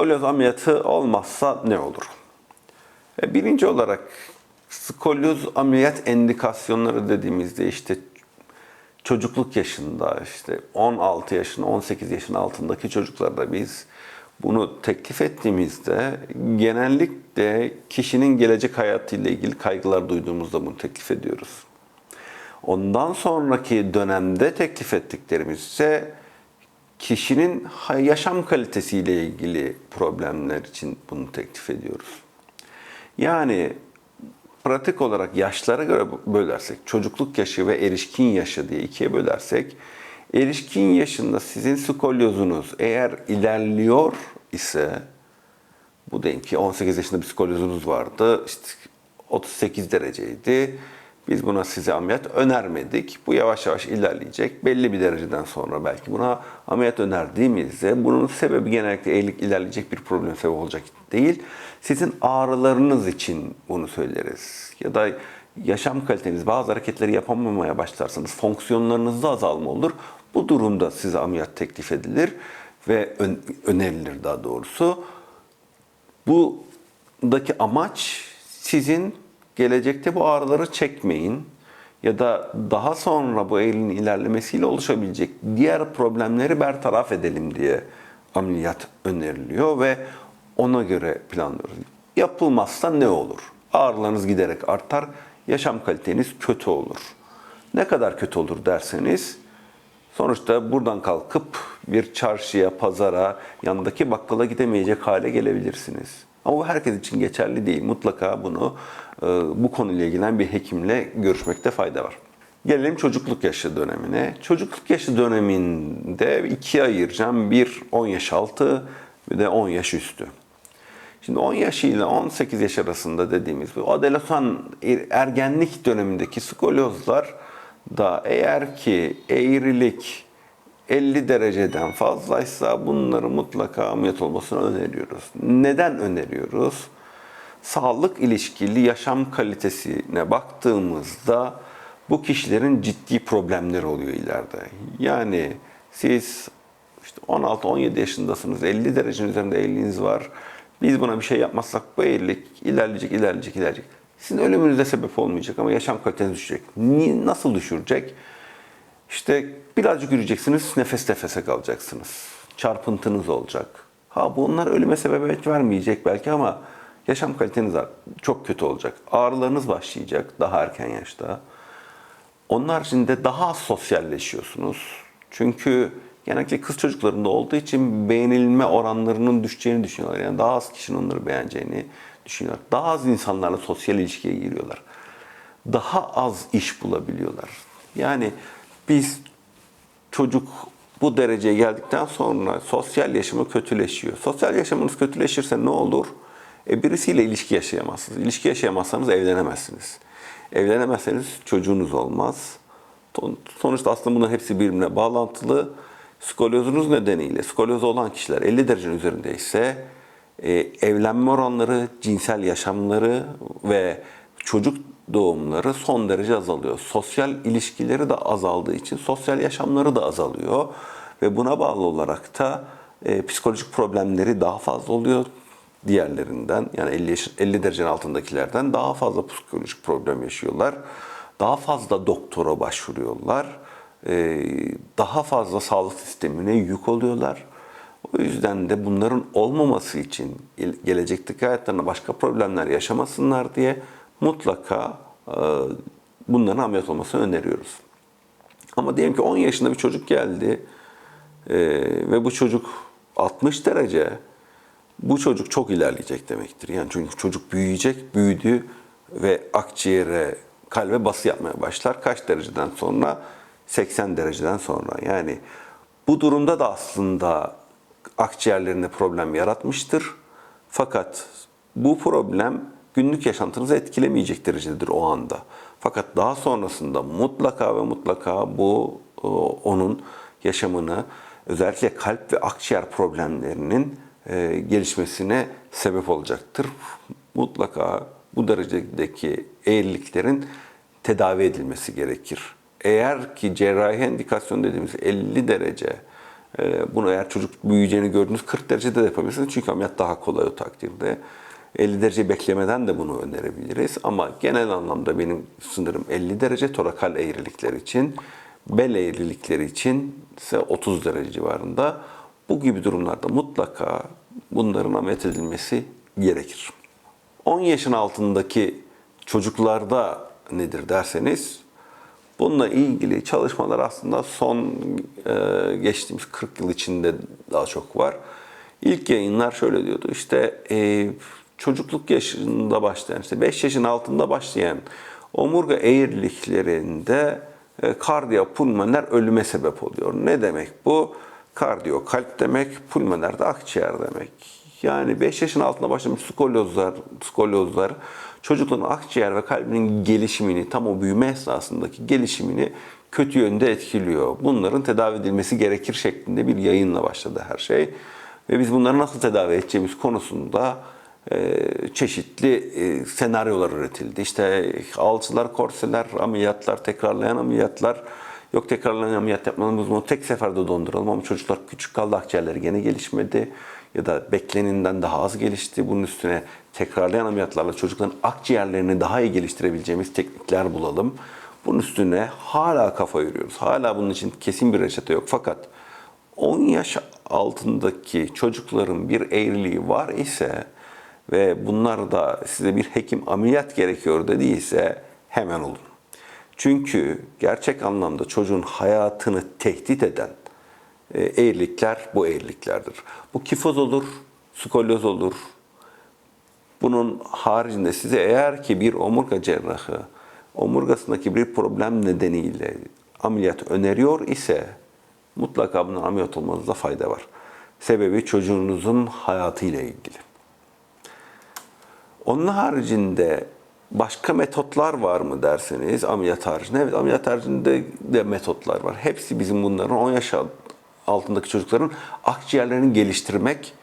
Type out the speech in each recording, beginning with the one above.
Skolyoz ameliyatı olmazsa ne olur? E, Birinci olarak skolyoz ameliyat endikasyonları dediğimizde işte çocukluk yaşında işte 16 yaşın 18 yaşın altındaki çocuklarda biz bunu teklif ettiğimizde genellikle kişinin gelecek hayatıyla ilgili kaygılar duyduğumuzda bunu teklif ediyoruz. Ondan sonraki dönemde teklif ettiklerimiz ise kişinin yaşam kalitesiyle ilgili problemler için bunu teklif ediyoruz. Yani pratik olarak yaşlara göre bölersek, çocukluk yaşı ve erişkin yaşı diye ikiye bölersek, erişkin yaşında sizin skolyozunuz eğer ilerliyor ise, bu diyelim ki 18 yaşında bir skolyozunuz vardı, işte 38 dereceydi. Biz buna size ameliyat önermedik. Bu yavaş yavaş ilerleyecek. Belli bir dereceden sonra belki buna ameliyat önerdiğimizde bunun sebebi genellikle eğilik ilerleyecek bir problem sebep olacak değil. Sizin ağrılarınız için bunu söyleriz. Ya da yaşam kaliteniz bazı hareketleri yapamamaya başlarsanız fonksiyonlarınızda azalma olur. Bu durumda size ameliyat teklif edilir ve ön- önerilir daha doğrusu. Buradaki amaç sizin gelecekte bu ağrıları çekmeyin ya da daha sonra bu eğrinin ilerlemesiyle oluşabilecek diğer problemleri bertaraf edelim diye ameliyat öneriliyor ve ona göre planlıyoruz. Yapılmazsa ne olur? Ağrılarınız giderek artar, yaşam kaliteniz kötü olur. Ne kadar kötü olur derseniz Sonuçta buradan kalkıp bir çarşıya, pazara, yanındaki bakkala gidemeyecek hale gelebilirsiniz. Ama bu herkes için geçerli değil. Mutlaka bunu e, bu konuyla ilgilenen bir hekimle görüşmekte fayda var. Gelelim çocukluk yaşı dönemine. Çocukluk yaşı döneminde ikiye ayıracağım. Bir 10 yaş altı, bir de 10 yaş üstü. Şimdi 10 yaş ile 18 yaş arasında dediğimiz bu adolesan ergenlik dönemindeki skolyozlar da eğer ki eğrilik 50 dereceden fazlaysa bunları mutlaka ameliyat olmasını öneriyoruz. Neden öneriyoruz? Sağlık ilişkili yaşam kalitesine baktığımızda bu kişilerin ciddi problemleri oluyor ileride. Yani siz işte 16-17 yaşındasınız, 50 derecenin üzerinde eğriliğiniz var. Biz buna bir şey yapmazsak bu eğrilik ilerleyecek, ilerleyecek, ilerleyecek. Sizin ölümünüze sebep olmayacak ama yaşam kaliteniz düşecek. Nasıl düşürecek? İşte birazcık yürüyeceksiniz, nefes nefese kalacaksınız. Çarpıntınız olacak. Ha bunlar ölüme sebebiyet vermeyecek belki ama yaşam kaliteniz çok kötü olacak. Ağrılarınız başlayacak daha erken yaşta. Onun haricinde daha az sosyalleşiyorsunuz. Çünkü genellikle kız çocuklarında olduğu için beğenilme oranlarının düşeceğini düşünüyorlar. Yani daha az kişinin onları beğeneceğini düşünüyorlar. Daha az insanlarla sosyal ilişkiye giriyorlar. Daha az iş bulabiliyorlar. Yani biz çocuk bu dereceye geldikten sonra sosyal yaşamı kötüleşiyor. Sosyal yaşamınız kötüleşirse ne olur? E birisiyle ilişki yaşayamazsınız. İlişki yaşayamazsanız evlenemezsiniz. Evlenemezseniz çocuğunuz olmaz. Son- Sonuçta aslında bunların hepsi birbirine bağlantılı. Skolyozunuz nedeniyle, skolyoz olan kişiler 50 derecenin üzerindeyse e, evlenme oranları, cinsel yaşamları ve çocuk doğumları son derece azalıyor. Sosyal ilişkileri de azaldığı için sosyal yaşamları da azalıyor ve buna bağlı olarak da e, psikolojik problemleri daha fazla oluyor diğerlerinden yani 50, yaş- 50 derecenin altındakilerden daha fazla psikolojik problem yaşıyorlar. Daha fazla doktora başvuruyorlar. Ee, Daha fazla sağlık sistemine yük oluyorlar. O yüzden de bunların olmaması için gelecekteki hayatlarında başka problemler yaşamasınlar diye mutlaka e, bunların ameliyat olmasını öneriyoruz. Ama diyelim ki 10 yaşında bir çocuk geldi e, ve bu çocuk 60 derece bu çocuk çok ilerleyecek demektir. Yani çünkü çocuk büyüyecek, büyüdü ve akciğere, kalbe bası yapmaya başlar. Kaç dereceden sonra? 80 dereceden sonra. Yani bu durumda da aslında akciğerlerinde problem yaratmıştır. Fakat bu problem günlük yaşantınızı etkilemeyecek derecededir o anda. Fakat daha sonrasında mutlaka ve mutlaka bu o, onun yaşamını özellikle kalp ve akciğer problemlerinin e, gelişmesine sebep olacaktır. Mutlaka bu derecedeki eğriliklerin tedavi edilmesi gerekir. Eğer ki cerrahi endikasyon dediğimiz 50 derece E, bunu eğer çocuk büyüyeceğini gördüğünüz 40 derecede de yapabilirsiniz. Çünkü ameliyat daha kolay o takdirde. 50 derece beklemeden de bunu önerebiliriz. Ama genel anlamda benim sınırım 50 derece torakal eğrilikler için. Bel eğrilikleri için ise 30 derece civarında. Bu gibi durumlarda mutlaka bunların ameliyat edilmesi gerekir. 10 yaşın altındaki çocuklarda nedir derseniz bununla ilgili çalışmalar aslında son e, geçtiğimiz 40 yıl içinde daha çok var. İlk yayınlar şöyle diyordu işte e, çocukluk yaşında başlayan işte 5 yaşın altında başlayan omurga eğriliklerinde e, kardiyopulmoner ölüme sebep oluyor. Ne demek bu? Kardiyo kalp demek, pulmoner de akciğer demek. Yani 5 yaşın altında başlamış skolyozlar, skolyozlar çocukların akciğer ve kalbinin gelişimini, tam o büyüme esnasındaki gelişimini kötü yönde etkiliyor. Bunların tedavi edilmesi gerekir şeklinde bir yayınla başladı her şey. Ve biz bunları nasıl tedavi edeceğimiz konusunda çeşitli e, senaryolar üretildi. İşte alçılar, korseler, ameliyatlar, tekrarlayan ameliyatlar. Yok tekrarlayan ameliyat yapmamız bunu tek seferde donduralım ama çocuklar küçük kaldı, akciğerleri gene gelişmedi ya da beklenenden daha az gelişti. Bunun üstüne tekrarlayan ameliyatlarla çocukların akciğerlerini daha iyi geliştirebileceğimiz teknikler bulalım. Bunun üstüne hala kafa yoruyoruz. Hala bunun için kesin bir reçete yok. Fakat 10 yaş altındaki çocukların bir eğriliği var ise ve bunlar da size bir hekim ameliyat gerekiyor dediyse hemen olun. Çünkü gerçek anlamda çocuğun hayatını tehdit eden e, eğrilikler bu eğriliklerdir. Bu kifoz olur, skolyoz olur. Bunun haricinde size eğer ki bir omurga cerrahı omurgasındaki bir problem nedeniyle ameliyat öneriyor ise mutlaka bunun ameliyat olmanızda fayda var. Sebebi çocuğunuzun hayatıyla ilgili. Onun haricinde başka metotlar var mı derseniz ameliyat haricinde. Evet ameliyat haricinde de metotlar var. Hepsi bizim bunların 10 yaş altındaki çocukların akciğerlerini geliştirmek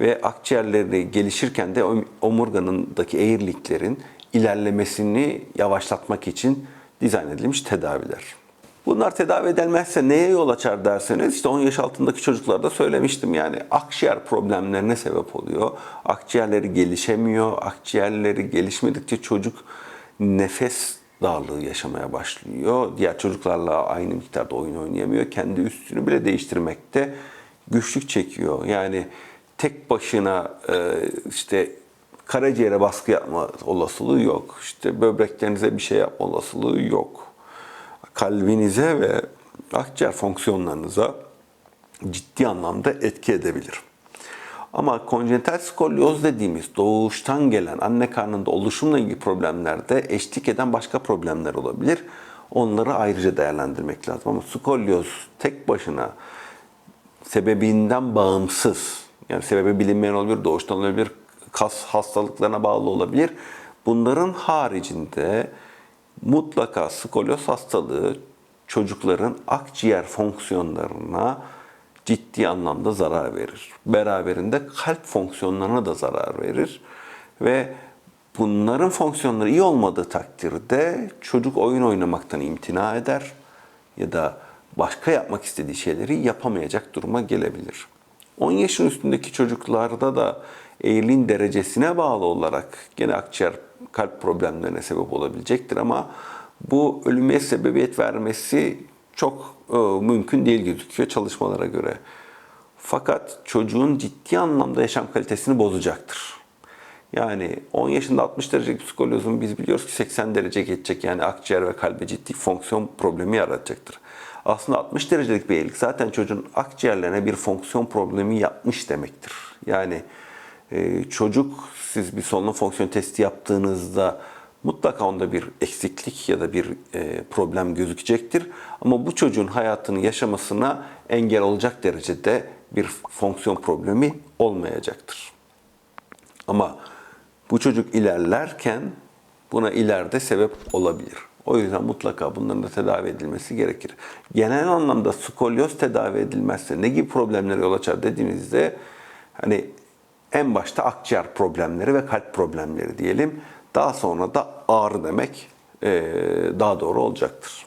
ve akciğerleri gelişirken de omurganındaki eğriliklerin ilerlemesini yavaşlatmak için dizayn edilmiş tedaviler. Bunlar tedavi edilmezse neye yol açar derseniz işte 10 yaş altındaki çocuklarda söylemiştim yani akciğer problemlerine sebep oluyor. Akciğerleri gelişemiyor. Akciğerleri gelişmedikçe çocuk nefes darlığı yaşamaya başlıyor. Diğer çocuklarla aynı miktarda oyun oynayamıyor. Kendi üstünü bile değiştirmekte güçlük çekiyor. Yani tek başına e, işte karaciğere baskı yapma olasılığı yok. İşte böbreklerinize bir şey yapma olasılığı yok. Kalbinize ve akciğer fonksiyonlarınıza ciddi anlamda etki edebilir. Ama konjenital skolyoz dediğimiz doğuştan gelen anne karnında oluşumla ilgili problemlerde eşlik eden başka problemler olabilir. Onları ayrıca değerlendirmek lazım. Ama skolyoz tek başına sebebinden bağımsız, yani sebebi bilinmeyen olabilir, doğuştan olabilir, kas hastalıklarına bağlı olabilir. Bunların haricinde mutlaka skolyoz hastalığı çocukların akciğer fonksiyonlarına ciddi anlamda zarar verir. Beraberinde kalp fonksiyonlarına da zarar verir ve bunların fonksiyonları iyi olmadığı takdirde çocuk oyun oynamaktan imtina eder ya da başka yapmak istediği şeyleri yapamayacak duruma gelebilir. 10 yaşın üstündeki çocuklarda da eğriliğin derecesine bağlı olarak gene akciğer kalp problemlerine sebep olabilecektir ama bu ölüme sebebiyet vermesi çok e, mümkün değil gözüküyor çalışmalara göre. Fakat çocuğun ciddi anlamda yaşam kalitesini bozacaktır. Yani 10 yaşında 60 derecelik psikolozun biz biliyoruz ki 80 derece geçecek yani akciğer ve kalbe ciddi fonksiyon problemi yaratacaktır. Aslında 60 derecelik bir eğrilik zaten çocuğun akciğerlerine bir fonksiyon problemi yapmış demektir. Yani çocuk siz bir solunum fonksiyon testi yaptığınızda mutlaka onda bir eksiklik ya da bir e, problem gözükecektir. Ama bu çocuğun hayatını yaşamasına engel olacak derecede bir fonksiyon problemi olmayacaktır. Ama bu çocuk ilerlerken buna ileride sebep olabilir. O yüzden mutlaka bunların da tedavi edilmesi gerekir. Genel anlamda skolyoz tedavi edilmezse ne gibi problemlere yol açar dediğinizde hani en başta akciğer problemleri ve kalp problemleri diyelim. Daha sonra da ağrı demek daha doğru olacaktır.